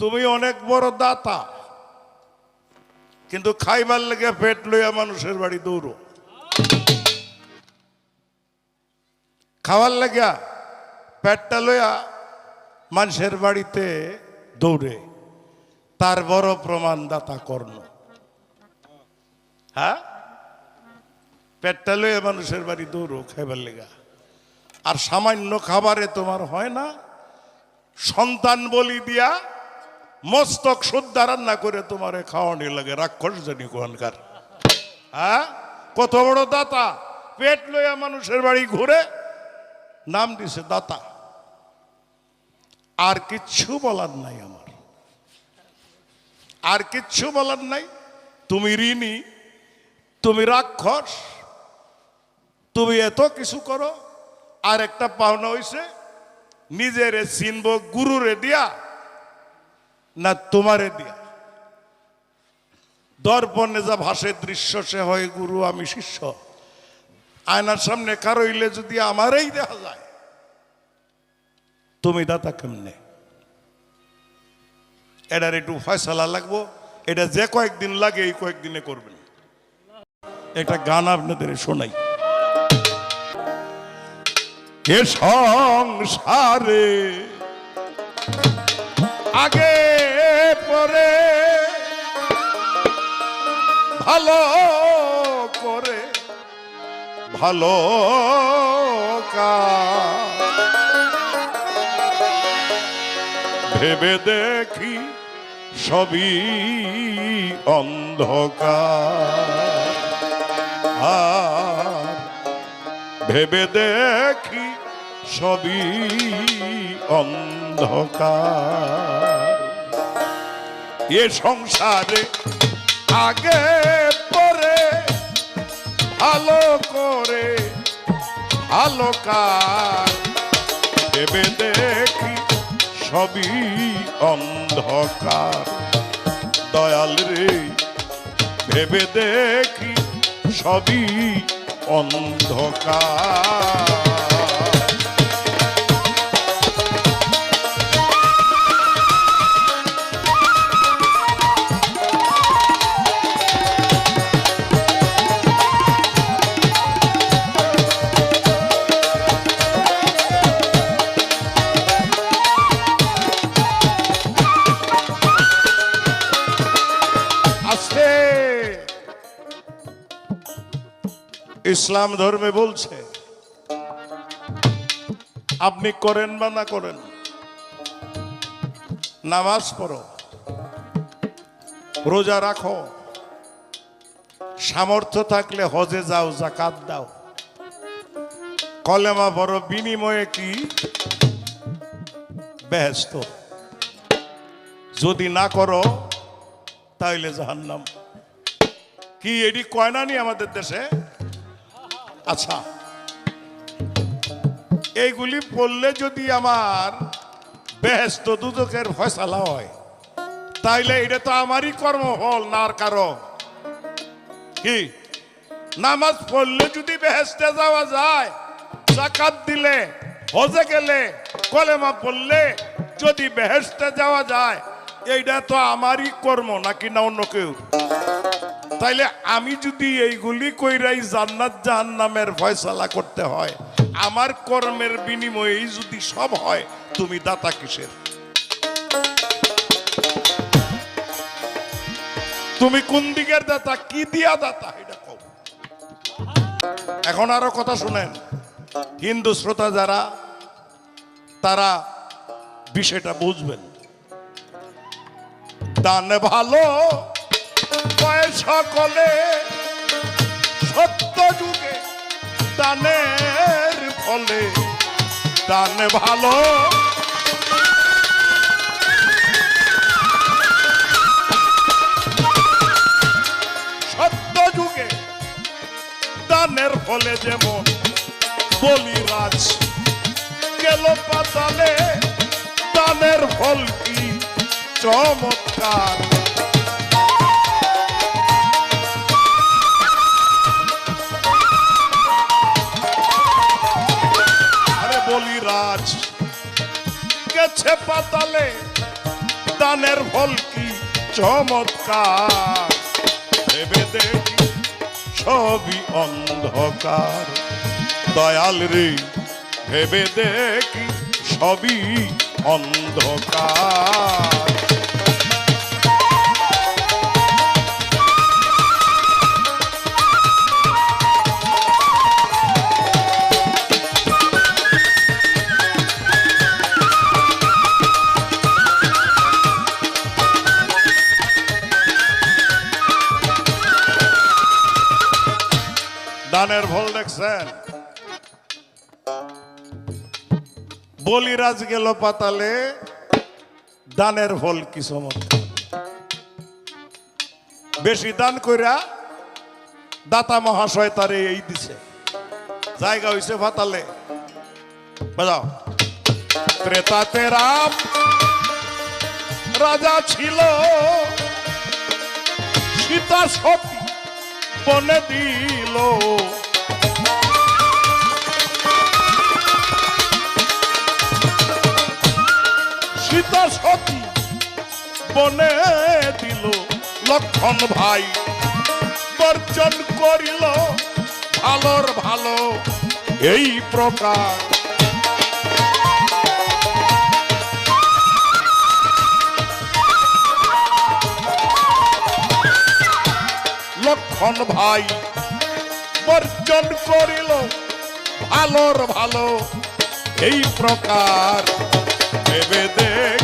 তুমি অনেক বড় দাতা, কিন্তু খাইবার লেগে পেট লইয়া মানুষের বাড়ি দৌড়ো। খাওয়ার লেগা পেটটা লইয়া মানুষের বাড়িতে দৌড়ে। তার বড় প্রমাণ দাতা কর্ণ। হ্যাঁ? পেটটা লইয়া মানুষের বাড়ি দৌড়ো খাইবার লেগা। আর সামান্য খাবারে তোমার হয় না, সন্তান বলি দিয়া মস্তক শুদ্ধা রান্না করে তোমারে খাওয়ানি লাগে, রাক্ষস জানি কোহানকার হ্যাঁ? কত বড় দাতা? পেট লইয়া মানুষের বাড়ি ঘুরে নাম দিছে দাতা। আর কিচ্ছু বলার নাই আমার। আর কিচ্ছু বলার নাই। তুমি ঋণী, তুমি রাক্ষস, তুমি এত কিছু করো, আর একটা পাওনা হইছে, নিজেরে চিনব, গুরুরে দিয়া না তোমারে দিয়া। দর্পণে যা ভাসে দৃশ্য, সে হয় গুরু, আমি শিষ্য। আয়নার সামনে কারও ইলে যদি আমারই দেখা যায়, তুমি দাতা কেমনে? এটার একটু ফয়সালা লাগবো। এটা যে কয়েকদিন লাগে, এই কয়েকদিনে করবেন। একটা গান আপনাদের শোনাই। এ সংসারে ভালো করে ভালো ভেবে দেখি সবই অন্ধকার। ভেবে দেখি সবই অন্ধকার। এ সংসারে আগে ভালো করে আলোকার। দেবে দেখি সবই অন্ধকার। দয়াল রে ভেবে দেখি সবই অন্ধকার। ইসলাম ধর্মে বলছে, আপনি করেন বা না করেন, নামাজ পড়ো, রোজা রাখো, সামর্থ্য থাকলে হজে যাও জাকাত দাও। কলেমা বড় বিনিময়ে কি? ব্যস্ত। যদি না করো, তাইলে জাহান্নাম। কি এটি কয়না নি আমাদের দেশে? আচ্ছা। এইগুলি পড়লে যদি আমার বেহেস্ত দুদকের ফয়সালা হয়, তাইলে এটা তো আমারই কর্মফল না আর কারও কি? নামাজ পড়লে যদি বেহেস্তে যাওয়া যায় জাকাত দিলে, হজে গেলে, কলেমা পড়লে যদি বেহেস্তে যাওয়া যায়, এইটা তো আমারই কর্ম, নাকি না অন্য কেউ? তাইলে আমি যদি এইগুলি কইরাই জান্নাত জাহান্নামের ফয়সালা করতে হয়, আমার কর্মের বিনিময়েই যদি সব হয়, তুমি দাতা কিসের? তুমি কোন দিকের দাতা? কি দিয়া দাতা? এটা কও। এখন আরও কথা শুনেন। হিন্দু শ্রোতা যারা, তারা বিষয়টা বুঝবেন। দান ভালো সকলে সত্য যুগে দানের ফলে দান ভালো। সত্য যুগে দানের ফলে যেমন বলিরাজ গেল পাতালে, দানের ফল কি চমৎকার। গেছে পাতালে। দানের ফল কি চমৎকার। ভেবে দেখি সবই অন্ধকার। দয়াল রে, ভেবে দেখি সবই অন্ধকার। দানের ফল দেখছেন? বলিরাজ গেল পাতালে, দানের ফল কি বেশি দান কইরা দাতা মহাশয় তারে এই দিছে। জায়গা হইছে পাতালে। বাজাও। ত্রেতাতে রাম রাজা ছিল। সীতা সতী বনে দিল। বনে দিল লক্ষণ ভাই। বর্জন করিল ভালোর ভালো, এই প্রকার। লক্ষণ ভাই, বর্জন করিল ভালোর ভালো, এই প্রকার। ভেবে দেখি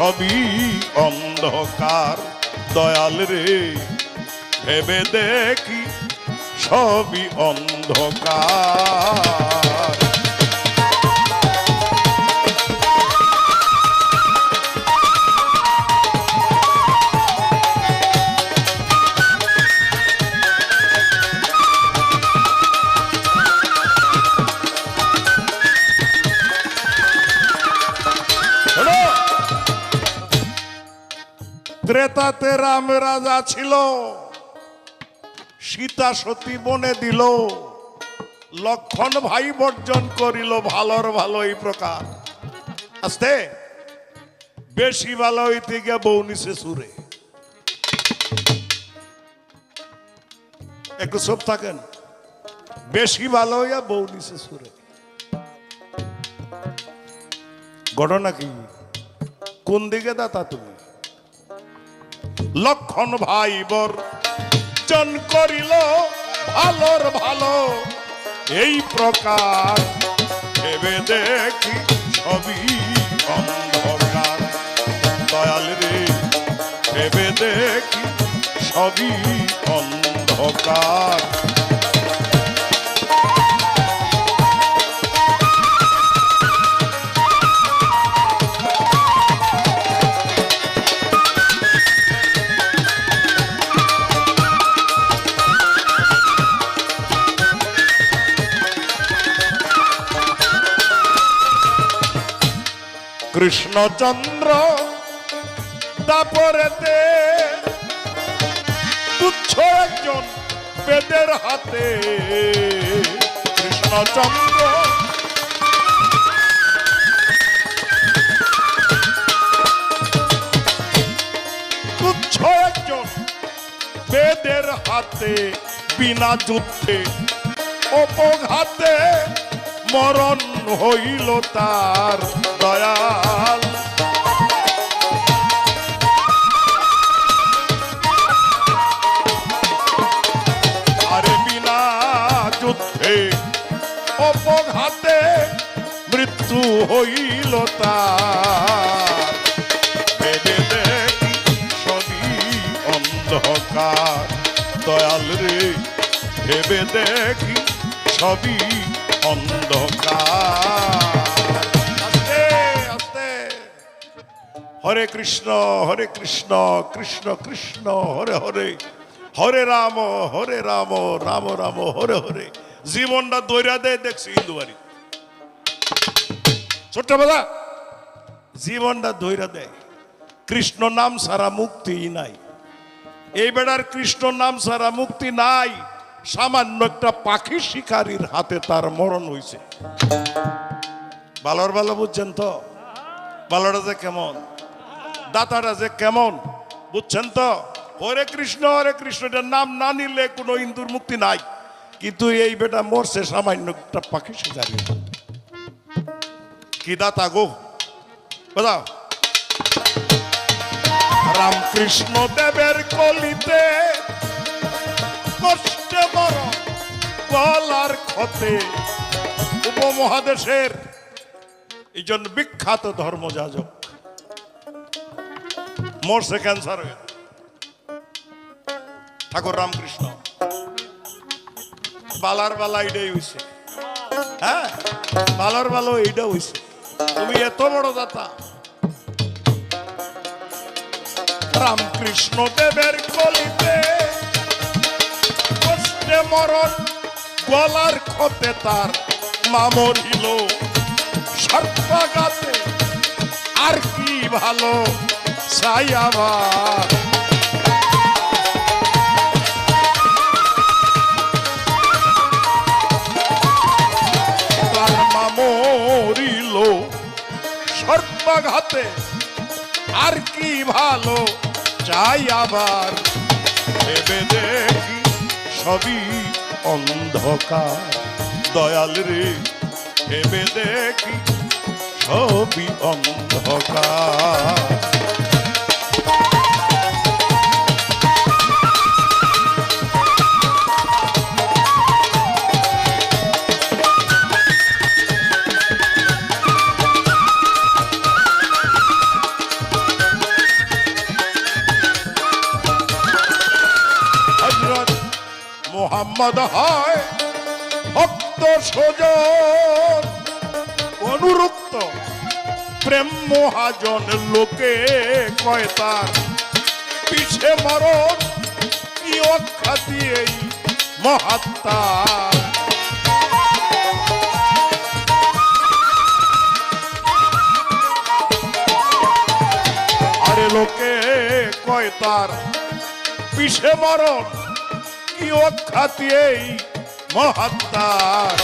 সবই অন্ধকার। দয়াল রে ভেবে দেখি সবই অন্ধকার। ত্রেতাতে রাম রাজা ছিল। সীতা সতী বনে দিল। লক্ষণ ভাই বর্জন করিল ভালোর ভালো এই প্রকার। আস্তে। বেশি ভালো হইতে গিয়া বউ নিছে সুরে। একটু সব থাকেন। বেশি ভালো হইয়া বউ নিছে সুরে। ঘটনা কি? কোন দিকে দাতা তুমি? লক্ষণ ভাই বর জন করিল, ভালোর ভালো, এই প্রকার। ভেবে দেখি সবই অন্ধকার। দয়াল রে, ভেবে দেখি সবই অন্ধকার। কৃষ্ণচন্দ্র দাপরেতে তুচ্ছ একজন বেদের হাতে। কৃষ্ণচন্দ্র তুচ্ছ একজন বেদের হাতে বিনা যুদ্ধে অপঘাতে মরণ হইল তার। দয়াল। আরে বিনা যুদ্ধে অপঘাতে মৃত্যু হইল তার। সবই অন্ধকার। দয়াল রে, ভেবে দেখি সবই অন্ধকার। হরে কৃষ্ণ হরে কৃষ্ণ কৃষ্ণ কৃষ্ণ, হরে হরে। হরে রাম হরে রাম রাম রাম, হরে হরে। জীবনটা দৈরা দেয়, দেখছি হিন্দু বাড়ি ছোট্ট বেলা জীবনটা দৈরা দেয়। কৃষ্ণ নাম সারা মুক্তি নাই। এই বেড়ার কৃষ্ণ নাম সারা মুক্তি নাই। সামান্য একটা পাখি শিকারীর হাতে তার মরণ হইছে। ভালোর ভালো বুঝছেন তো? ভালোটা যে কেমন? দাতারা যে কেমন, বুঝছেন তো? হরে কৃষ্ণ হরে কৃষ্ণ, এটার নাম না নিলে কোনো হিন্দুর মুক্তি নাই। কিন্তু এই বেটা মরছে সামান্য একটা পাখি শিকারি কি দাতা গো? বোঝাও? রামকৃষ্ণ দেবের কলিতে কষ্টে বড় গলার ক্ষতে উপমহাদেশের এই জন্য বিখ্যাত ধর্মযাজক। মরছে ক্যান্সার হয়ে ঠাকুর রামকৃষ্ণ বালার বালা এইটাই হইছে হ্যাঁ বালার বালো এইটা হইছে তুমি এত বড় দাতা রামকৃষ্ণ দেবের কলিতে কষ্টে মরণ গলার ক্ষতে তার মা মরিল সর্বাগাতে আর কি ভালো চাই আবার তার মরিল, সর্বাঘাতে। আর কি ভালো চাই আবার। ভেবে দেখি সবই অন্ধকার। দয়াল রে, ভেবে দেখি সবই অন্ধকার। মোহাম্মদ হয় ভক্ত সজন অনুরুক্ত। প্রেম মহাজন লোকে কয় তার পিছে মরণ, কি অখ্যাতি এই মহাত্মা আরে লোকে কয় তার পিছে মরণ অখ্যাতি এই মহাত্মার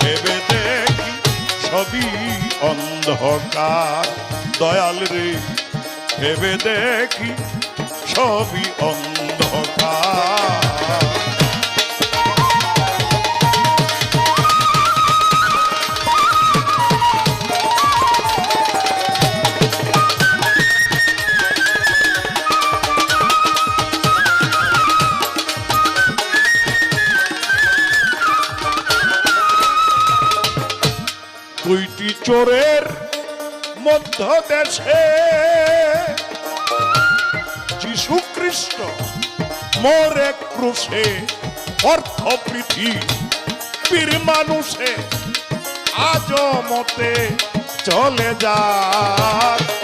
ভেবে দেখি সবই অন্ধকার। দয়াল রে ভেবে দেখি সবই অন্ধকার চোরের মধ্য দেশে। যিশু খ্রিস্ট মরে ক্রুশে অর্থ পীর মানুষে আজ মতে চলে যায়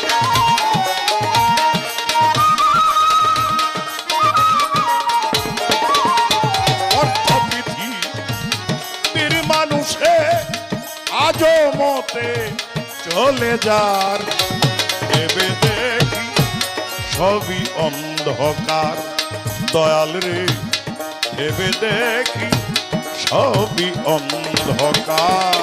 মতে চলে যার। এবে দেখি সবই অন্ধকার। দয়াল রে ভেবে দেখি সবই অন্ধকার।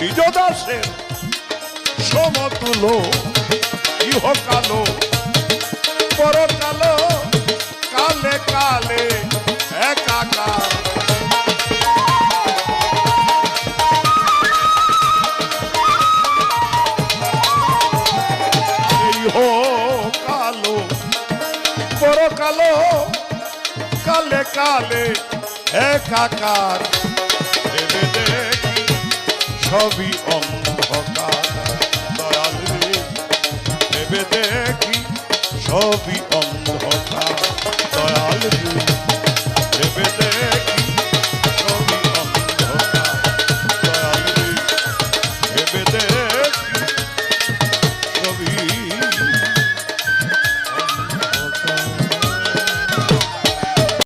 দ্বিজ দাসের সমতুল, ইহকালো, পরকালো, কালে কালে একাকার। কালো বড় কালো কালে একাকার। ভেবে দেখি সবই অন্ধকার। দয়াল রে ভেবে দেখি সবই অন্ধকার। দয়াল রে